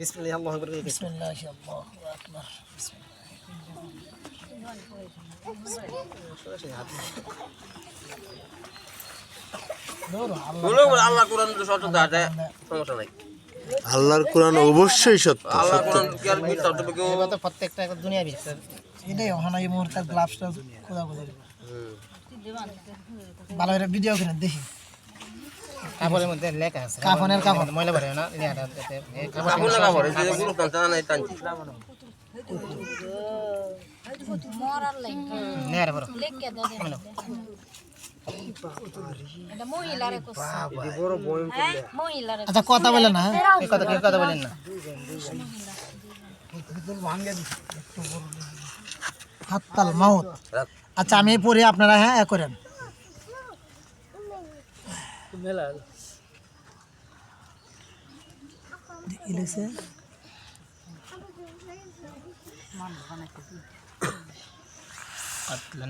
বিসমিল্লাহ আল্লাহু আকবার করে বিসমিল্লাহ আল্লাহু আকবার। সরাসরি হাত ধরো আল্লাহ বলো আল্লাহ কোরআন তো সত্য আছে সমস্যা নাই। আল্লাহর কোরআন অবশ্যই সত্য প্রত্যেকটা দুনিয়া এটাই ওখানে এই মুহূর্তে গ্লাভসটা ভালো করে ভিডিও করে দেখি। কাপড়ের মধ্যে লেখা আছে কাফনের কাপড়। ময়লা ভরে না লেখাটা এতে, এই কাপড় কাপড় লাগা পড়ে যে গুরু টানতে নাই টানছি মরার লাইন নেয়ার বড় লেখকে দেন এটা মহিলারে কোস হ্যাঁ মহিলারে আচ্ছা কথা বলে না হ্যাঁ? এই কথা এই কথা বলেন না হাত্তাল মাউত আচ্ছা আমি পড়ি আপনারা হ্যাঁ এ করেন কি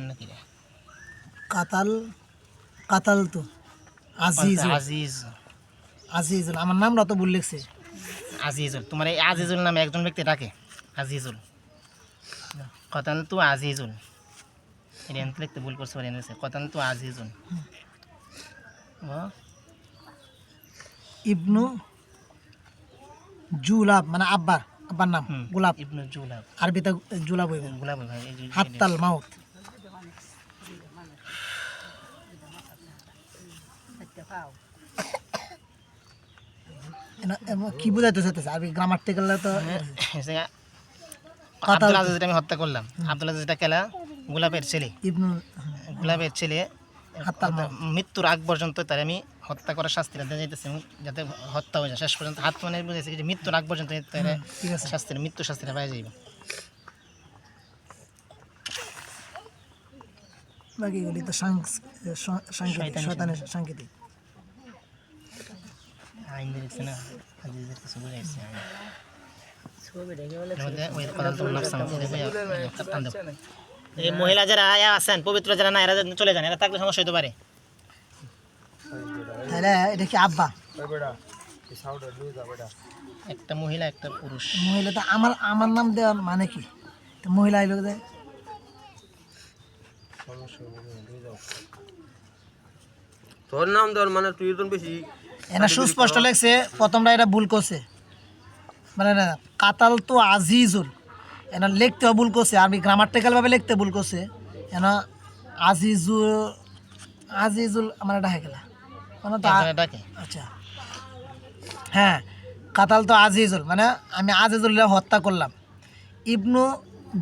নাকি রে? কাতাল কাতাল তো আজিজুল আজিজ। আজিজুল আমার নামটা তো ভুল লিখছে। আজিজুল তোমার এই আজিজুল নামে একজন ব্যক্তি ডাকে আজিজুল। কথান তো আজিজুল। এনতে লিখতে ভুল করছে পারি এনেছে কথান তো আজিজুল। ইবনু জুলাব মানে আব্বার আব্বার নাম হুম, গোলাপ। ইবনু জুলাব। আরবিতে জুলাব হইব। হাত্তাল মাউত। কি বুঝাইতে চাইতেছে? আরবি গ্রামাটিক্যাল তো এসে আব্দুল আজিজ আমি হত্যা করলাম। আব্দুল আজিজটা কেলা? গোলাপের ছেলে। গোলাপের ছেলে। হাত্তাল মৃত্যুর আগ পর্যন্ত তার আমি হত্যা করার শাস্তিটা দেওয়া যাইতেছে যাতে হত্যা হয়ে যায়। শেষ পর্যন্ত হাত মানে বুঝেছে যে মৃত্যুর আগ পর্যন্ত আছে। শাস্তিটা মৃত্যু শাস্তিটা পাই যাইব। বাকি এগুলি তো সাংকেতিক আইন না কিছু বুঝাইছে। এই মহিলা যারা আয়া আছেন পবিত্র যারা না এরা চলে যান এরা থাকলে সমস্যা হতে পারে। তাহলে এটা কি আব্বা? একটা মহিলা একটা পুরুষ। মহিলা তো আমার আমার নাম দেওয়ার মানে কি? তো মহিলা তোর নাম দেওয়ার মানে তুই তো বেশি এনা সুস্পষ্ট লেগছে প্রথমটা এটা ভুল করছে। মানে না কাতাল তো আজিজুল। এনা লিখতে ভুল করছে আরবি গ্রামাটিক্যাল ভাবে লিখতে ভুল করছে। এনা আজিজুল আজিজুল আমার এটা হয়ে গেলা। তো ডাকে আচ্ছা। হ্যাঁ কাতাল তো আজিজুল মানে আমি আজিজুল্লাহ হত্যা করলাম। ইবনু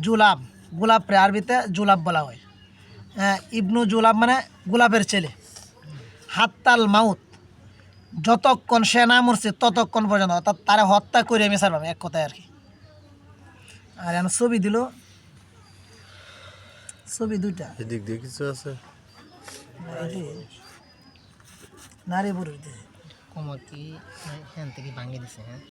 জুলাব গোলাপ রে আরবিতে জুলাব বলা হয়। হ্যাঁ ইবনু জুলাব মানে গোলাপের ছেলে। হাত্তাল মাউত যতক্ষণ সে না মরছে ততক্ষণ পর্যন্ত অর্থাৎ তারা হত্যা করে আমি সারলাম এক কথায় আর কি। আর এখন ছবি দিল। ছবি দুইটা। এদিক দিয়ে কিছু আছে? নারী পুরুষ কোমর কি হ্যাঁ থেকে ভাঙিয়ে দিছে হ্যাঁ?